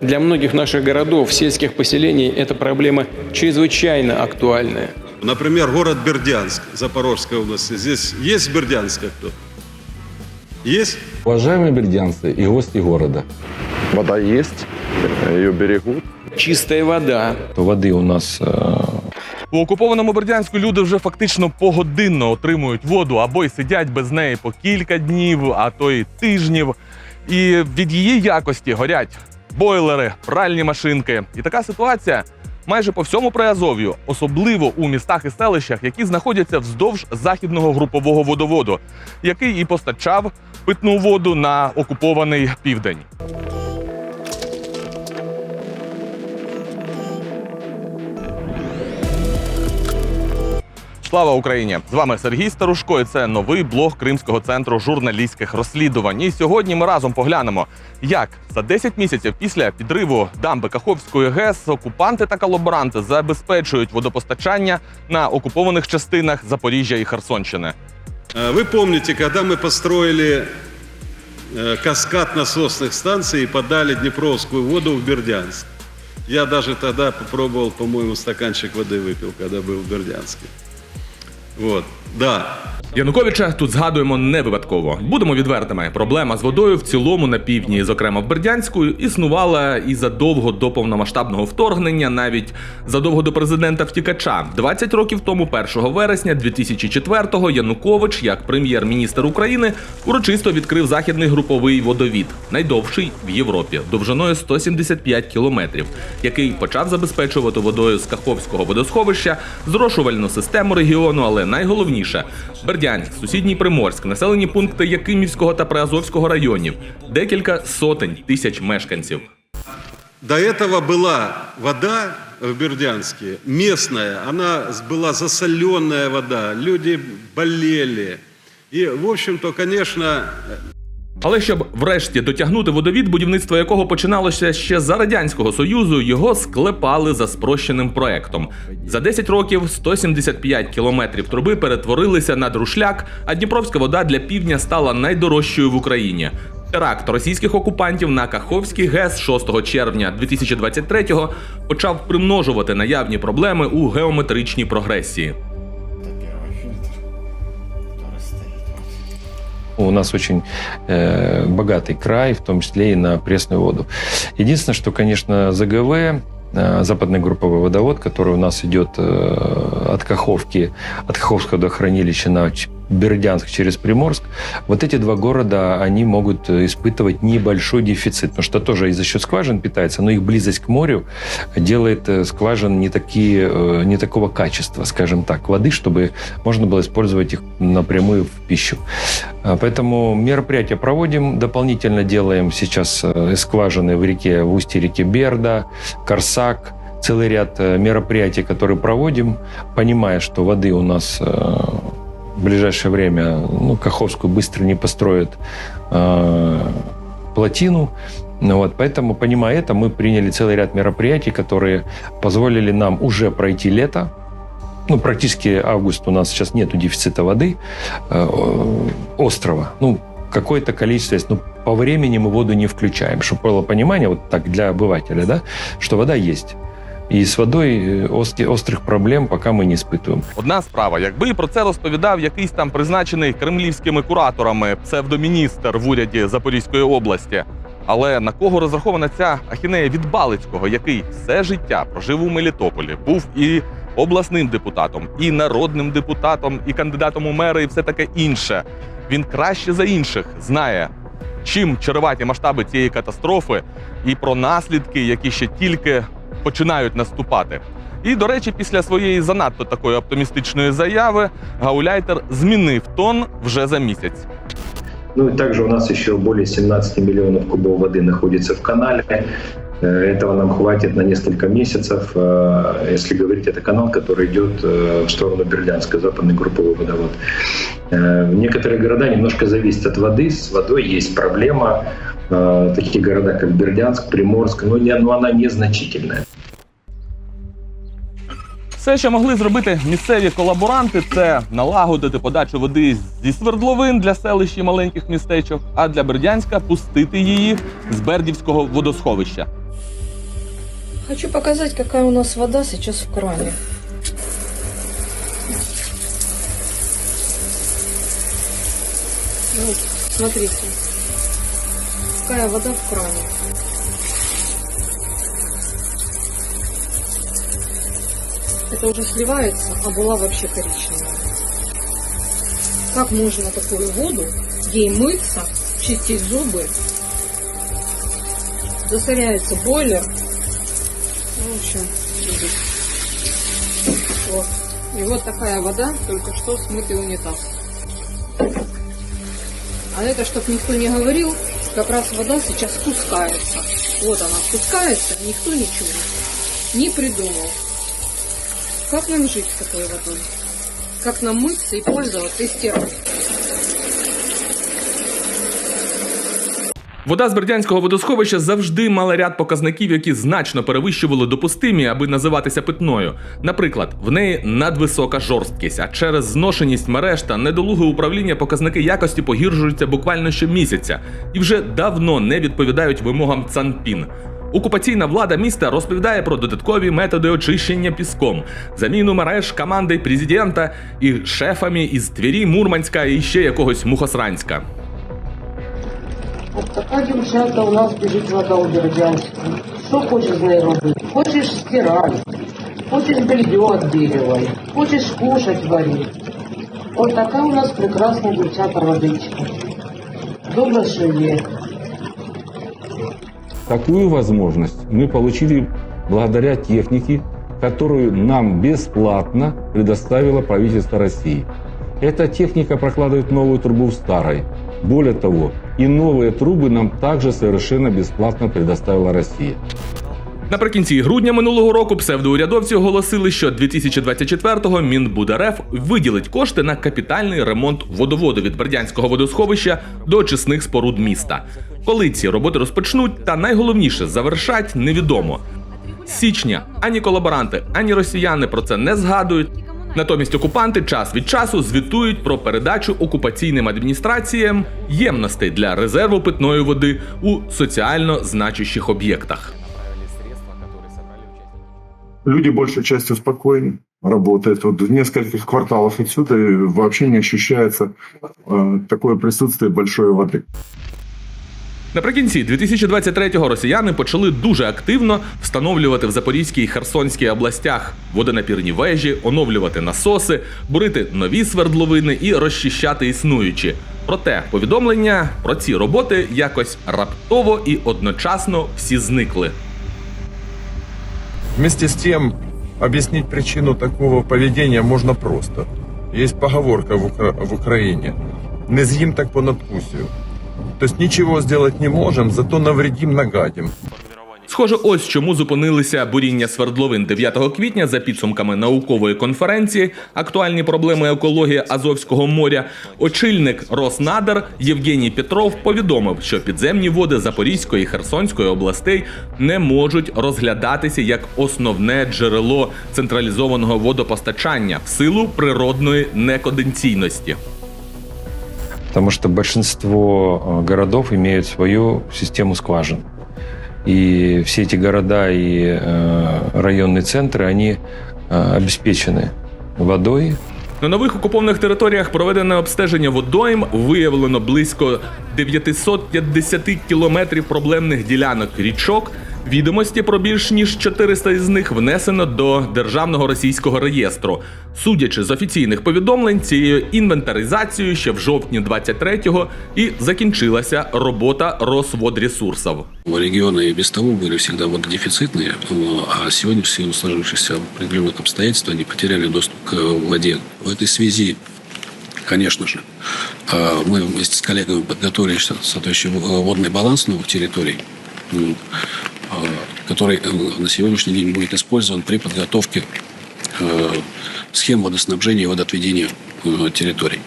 Для многих наших городов, сельских поселений эта проблема чрезвычайно актуальная. Например, город Бердянск Запорожской области. Здесь есть Бердянска кто? Есть? Уважаемые бердянцы и гости города, Вода есть, ее берегут. Чистая вода, воды у нас э, У окупованому Бердянську люди вже фактично погодинно отримують воду або й сидять без неї по кілька днів, а то й тижнів. І від її якості горять бойлери, пральні машинки. І така ситуація майже по всьому Приазов'ю, особливо у містах і селищах, які знаходяться вздовж західного групового водоводу, який і постачав питну воду на окупований південь. Слава Україні! З вами Сергій Старушко. і Це новий блог Кримського центру журналістських розслідувань. І сьогодні ми разом поглянемо, як за 10 місяців після підриву дамби Каховської ГЕС окупанти та колаборанти забезпечують водопостачання на окупованих частинах Запоріжжя і Херсонщини. Э, Вы помните, когда мы построили э, каскад насосных станций и подали Днепровскую воду в Бердянск? Я даже тогда попробовал, по-моему, стаканчик воды выпил, когда был в Бердянске. Вот, да. Януковича тут згадуємо не випадково. Будемо відвертими. Проблема з водою в цілому на півдні, зокрема в Бердянську, існувала і задовго до повномасштабного вторгнення, навіть задовго до президента втікача. 20 років тому, 1 вересня 2004-го, Янукович, як прем'єр-міністр України, урочисто відкрив західний груповий водовід, найдовший в Європі, довжиною 175 кілометрів, який почав забезпечувати водою з Каховського водосховища зрошувальну систему регіону, але найголовніше Бердянськ, сусідній Приморськ, населені пункти Якимівського та Приазовського районів, декілька сотень тисяч мешканців. До этого была вода в Бердянске местная, она была засоленная вода, люди болели. И, в общем-то, конечно, але щоб врешті дотягнути водовід, будівництво якого починалося ще за радянського союзу, його склепали за спрощеним проектом. За 10 років 175 кілометрів труби перетворилися на друшляк, а Дніпровська вода для півдня стала найдорожчою в Україні. Теракт російських окупантів на Каховський ГЕС 6 червня 2023-го почав примножувати наявні проблеми у геометричній прогресії. у нас очень э, богатый край, в том числе и на пресную воду. Единственное, что, конечно, ЗГВ, э, западный групповой водовод, который у нас идет э, от Каховки, от Каховского водохранилища на Ч- Бердянск через Приморск, вот эти два города, они могут э, испытывать небольшой дефицит, потому что тоже и за счет скважин питается, но их близость к морю делает э, скважин не, такие, э, не такого качества, скажем так, воды, чтобы можно было использовать их напрямую в пищу. А, Поэтому мероприятия проводим, дополнительно делаем сейчас скважины в реке, в устье реки Берда, Корсак, целый ряд мероприятий, которые проводим, понимая, что воды у нас в ближайшее время, ну, Каховскую быстро не построят э, плотину, ну вот, поэтому, понимая это, мы приняли целый ряд мероприятий, которые позволили нам уже пройти лето. Ну, практически август у нас сейчас нету дефицита воды э, острова. Ну, какое-то количество есть. Но по времени мы воду не включаем, чтобы было понимание, вот так для обывателя, да, что вода есть. И с водой э, остри- острых проблем пока мы не испытываем. Одна справа, якби про це розповідав якийсь там призначений кремлівськими кураторами псевдоміністр в уряді Запорізької області. Але на кого розрахована ця ахінея від Балицького, який все життя прожив у Мелітополі, був і обласним депутатом, і народним депутатом, і кандидатом у мери, і все таке інше. Він краще за інших знає, чим чарувати масштаби цієї катастрофи, і про наслідки, які ще тільки починають наступати. І, до речі, після своєї занадто такої оптимістичної заяви Гауляйтер змінив тон вже за місяць. Ну и также у нас еще более 17 миллионов кубов воды находится в канале. Э, Этого нам хватит на несколько месяцев, э, если говорить, это канал, который идет э, в сторону Бердянска, западный групповой водовод. Э, Некоторые города немножко зависят от воды, с водой есть проблема. Э, Такие города, как Бердянск, Приморск, но, не, но она незначительная. Все, що могли зробити місцеві колаборанти, це налагодити подачу води зі свердловин для селищ і маленьких містечок, а для Бердянська пустити її з Бердівського водосховища. Хочу показать, какая у нас вода сейчас в кране. Вот, смотрите. Какая вода в кране. Это уже сливается, а была вообще коричневая. Как можно такую воду, ей мыться, чистить зубы, засоряется бойлер. Ну, В общем, вот. И вот такая вода, только что смытый унитаз. А это, чтобы никто не говорил, как раз вода сейчас спускается. Вот она спускается, никто ничего не придумал. Как нам жить с такой водой? Как нам мыться и пользоваться и стирать? Вода з Бердянського водосховища завжди мала ряд показників, які значно перевищували допустимі, аби називатися питною. Наприклад, в неї надвисока жорсткість, а через зношеність мереж та недолуге управління показники якості погіршуються буквально щомісяця і вже давно не відповідають вимогам ЦАНПІН. Окупаційна влада міста розповідає про додаткові методи очищення піском, заміну мереж команди президента і шефами із Твері, Мурманська і ще якогось Мухосранська. Така дівчата у нас біжить вода у Бердянську. Що хочеш з нею робити? Хочеш стирай, хочеш белье відбілювай, хочеш кушать варі. От така у нас прекрасна дівчата водичка. Добре, що є. Такую возможность мы получили благодаря технике, которую нам бесплатно предоставило правительство России. Эта техника прокладывает новую трубу в старой. Более того, и новые трубы нам также совершенно бесплатно предоставила Россия. Наприкінці грудня минулого року псевдоурядовці оголосили, що 2024-го Мінбудареф виділить кошти на капітальний ремонт водоводу від Бердянського водосховища до очисних споруд міста. Коли ці роботи розпочнуть, та найголовніше завершать, невідомо. Січня ані колаборанти, ані росіяни про це не згадують. Натомість окупанти час від часу звітують про передачу окупаційним адміністраціям ємностей для резерву питної води у соціально значущих об'єктах. Люди большей частью спокойны, работают. Вот в нескольких кварталах отсюда вообще не ощущается э, такое присутствие большой воды. Наприкінці 2023-го росіяни почали дуже активно встановлювати в Запорізькій і Херсонській областях водонапірні вежі, оновлювати насоси, бурити нові свердловини і розчищати існуючі. Проте повідомлення про ці роботи якось раптово і одночасно всі зникли. Вместе с тем, объяснить причину такого поведения можно просто. Есть поговорка в, Укра- в Украине. Не з'їм так по надкусию. То есть ничего сделать не можем, зато навредим, нагадим. Схоже, ось чому зупинилися буріння свердловин 9 квітня за підсумками наукової конференції Актуальні проблеми екології Азовського моря. Очільник Роснадер Євгеній Петров повідомив, що підземні води Запорізької і Херсонської областей не можуть розглядатися як основне джерело централізованого водопостачання в силу природної некоденційності. Потому что большинство э, городов имеют свою систему скважин. И все эти города и э, районные центры, они э, обеспечены водой, На нових окупованих територіях проведене обстеження водойм виявлено близько 950 кілометрів проблемних ділянок річок. Відомості про більш ніж 400 із них внесено до державного російського реєстру. Судячи з офіційних повідомлень, цією інвентаризацією ще в жовтні 23-го і закінчилася робота Росводресурсів. Регионы и без того были всегда вододефицитные, но- а сегодня в силу сложившихся определенных обстоятельств они потеряли доступ к воде. В этой связи, конечно же, а, мы вместе с коллегами подготовили соответствующий э, водный баланс новых территорий, м, а, Который э, на сегодняшний день будет использован при подготовке э, схем водоснабжения и водоотведения э, территорий.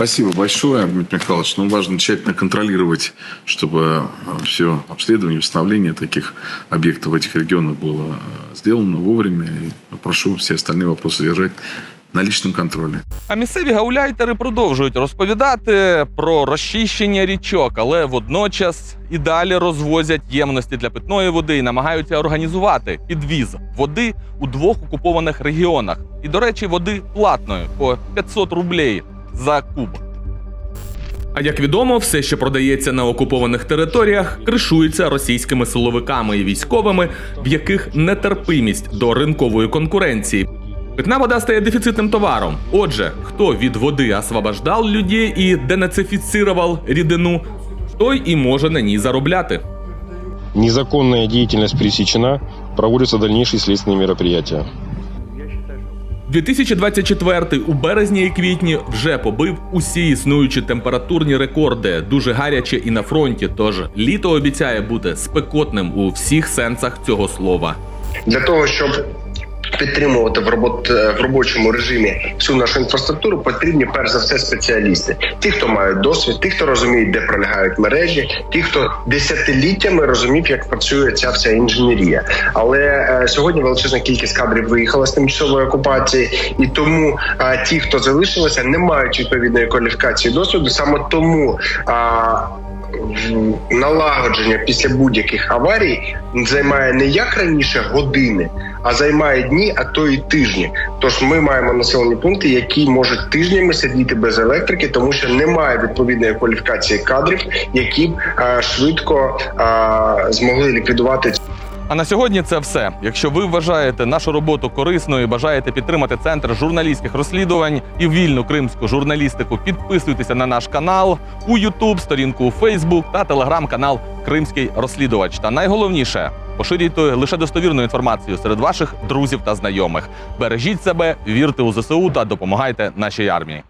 Спасибо большое, Дмитрий Михайлович. Ну, важно тщательно контролировать, чтобы все обследование, восстановление таких объектов в этих регионах было э, сделано вовремя. И прошу все остальные вопросы держать на личном контроле. А місцеві гауляйтери продовжують розповідати про розчищення річок, але водночас і далі розвозять ємності для питної води і намагаються організувати підвіз води у двох окупованих регіонах. І, до речі, води платною по 500 рублей за куб. А як відомо, все, що продається на окупованих територіях, кришується російськими силовиками і військовими, в яких нетерпимість до ринкової конкуренції. Питна вода стає дефіцитним товаром. Отже, хто від води освобождав людей і денацифіцировав рідину, той і може на ній заробляти. Незаконная деятельность пресечена, проводятся дальнейшие следственные мероприятия. 2024 у березні і квітні вже побив усі існуючі температурні рекорди, дуже гаряче і на фронті. Тож літо обіцяє бути спекотним у всіх сенсах цього слова. для того, щоб підтримувати в робот в робочому режимі всю нашу інфраструктуру, потрібні перш за все спеціалісти. Ті, хто мають досвід, ті, хто розуміють, де пролягають мережі, ті, хто десятиліттями розумів, як працює ця вся інженерія. Але е, сьогодні величезна кількість кадрів виїхала з тимчасової окупації, і тому е, ті, хто залишилися, не мають відповідної кваліфікації досвіду. Саме тому. В- налагодження після будь-яких аварій займає не як раніше години, а займає дні, а то й тижні. Тож ми маємо населені пункти, які можуть тижнями сидіти без електрики, тому що немає відповідної кваліфікації кадрів, які б е, швидко е, змогли ліквідувати А на сьогодні це все. Якщо ви вважаєте нашу роботу корисною, і бажаєте підтримати центр журналістських розслідувань і вільну кримську журналістику, підписуйтеся на наш канал у YouTube, сторінку у Facebook та телеграм-канал Кримський розслідувач. Та найголовніше поширюйте лише достовірну інформацію серед ваших друзів та знайомих. Бережіть себе, вірте у ЗСУ та допомагайте нашій армії.